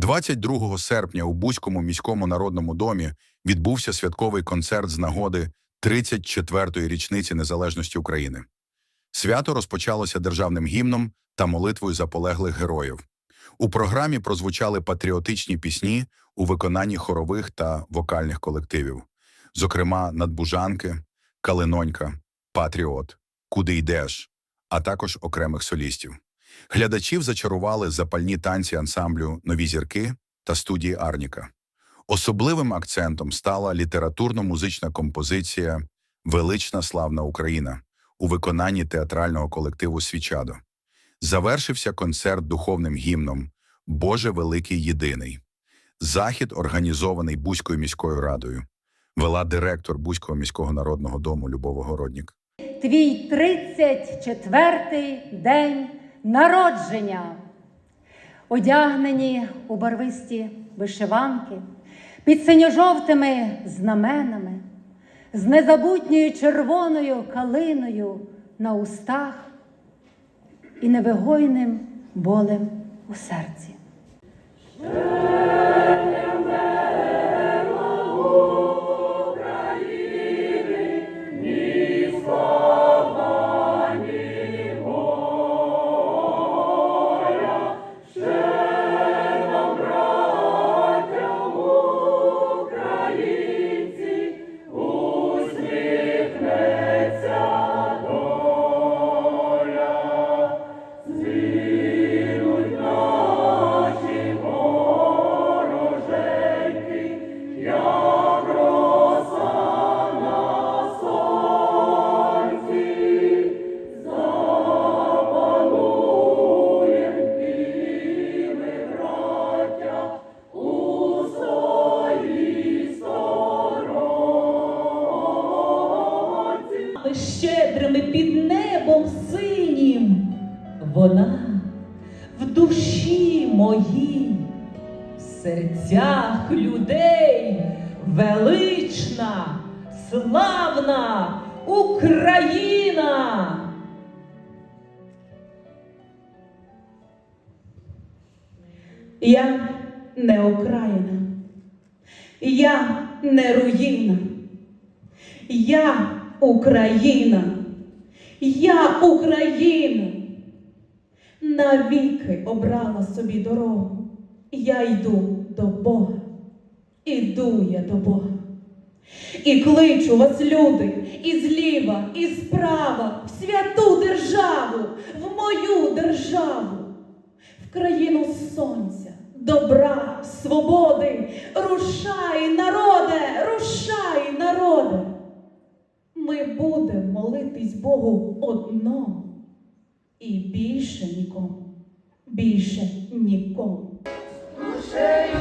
22 серпня у Бузькому міському народному домі відбувся святковий концерт з нагоди 34-ї річниці незалежності України. Свято розпочалося державним гімном та молитвою за полеглих героїв. У програмі прозвучали патріотичні пісні у виконанні хорових та вокальних колективів, зокрема «Надбужанки», «Калинонька», «Патріот», «Куди йдеш», а також окремих солістів. Глядачів зачарували запальні танці ансамблю Нові зірки та студії Арніка. Особливим акцентом стала літературно-музична композиція Велична славна Україна у виконанні театрального колективу Свічадо. Завершився концерт духовним гімном Боже Великий Єдиний. Захід, організований Бузькою міською радою, вела директор Бузького міського народного дому Любов Городнік. Твій 34-й день народження. Одягнені у барвисті вишиванки, під синьо-жовтими знаменами, з незабутньою червоною калиною на устах і невигойним болем у серці. Але щедрими під небом синім. Вона в душі моїй, в серцях людей велична, славна Україна. Я не окраїна, я не руїна. Я Україна, я Україна. Навіки обрала собі дорогу. Я йду до Бога, іду я до Бога. І кличу вас, люди, і зліва, і справа, в святу державу, в мою державу, в країну сонця, добра, свободи. Рушай, народе, рушай, народе. Ми будемо молитись Богу одному і більше нікому, більше нікому. Душею